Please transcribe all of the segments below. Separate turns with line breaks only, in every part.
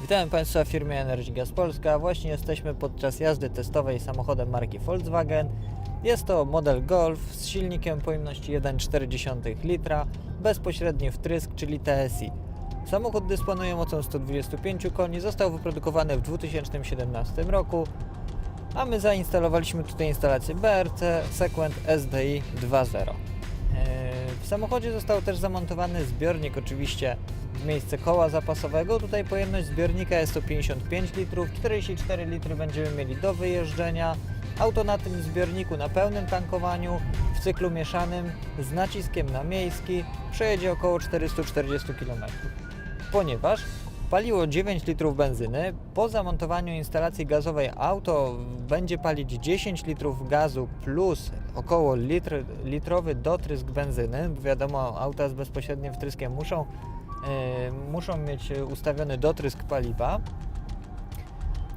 Witam Państwa w firmie Energy Gas Polska. Właśnie jesteśmy podczas jazdy testowej samochodem marki Volkswagen. Jest to model Golf z silnikiem pojemności 1,4 litra, bezpośredni wtrysk, czyli TSI. Samochód dysponuje mocą 125 koni, został wyprodukowany w 2017 roku, a my zainstalowaliśmy tutaj instalację BRC Sequent SDI 2.0. W samochodzie został też zamontowany zbiornik oczywiście w miejsce koła zapasowego. Tutaj pojemność zbiornika jest to 55 litrów, 44 litry będziemy mieli do wyjeżdżenia. Auto na tym zbiorniku na pełnym tankowaniu w cyklu mieszanym z naciskiem na miejski przejedzie około 440 km. Ponieważ paliło 9 litrów benzyny, po zamontowaniu instalacji gazowej auto będzie palić 10 litrów gazu plus około litr, litrowy dotrysk benzyny, wiadomo auta z bezpośrednim wtryskiem muszą, e, muszą mieć ustawiony dotrysk paliwa.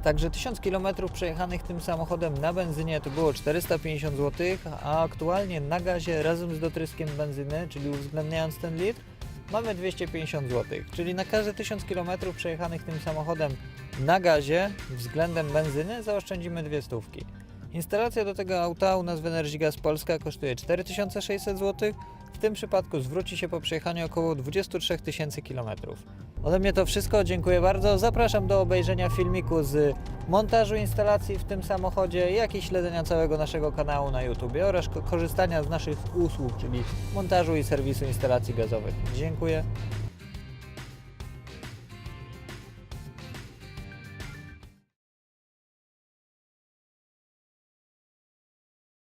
Także 1000 km przejechanych tym samochodem na benzynie to było 450 zł, a aktualnie na gazie razem z dotryskiem benzyny, czyli uwzględniając ten litr, mamy 250 zł. Czyli na każde 1000 km przejechanych tym samochodem na gazie względem benzyny zaoszczędzimy dwie stówki. Instalacja do tego auta u nas w Energy Gas Polska kosztuje 4600 zł. W tym przypadku zwróci się po przejechaniu około 23 tysięcy km. Ode mnie to wszystko, dziękuję bardzo. Zapraszam do obejrzenia filmiku z montażu instalacji w tym samochodzie, jak i śledzenia całego naszego kanału na YouTube oraz ko- korzystania z naszych usług, czyli montażu i serwisu instalacji gazowych. Dziękuję.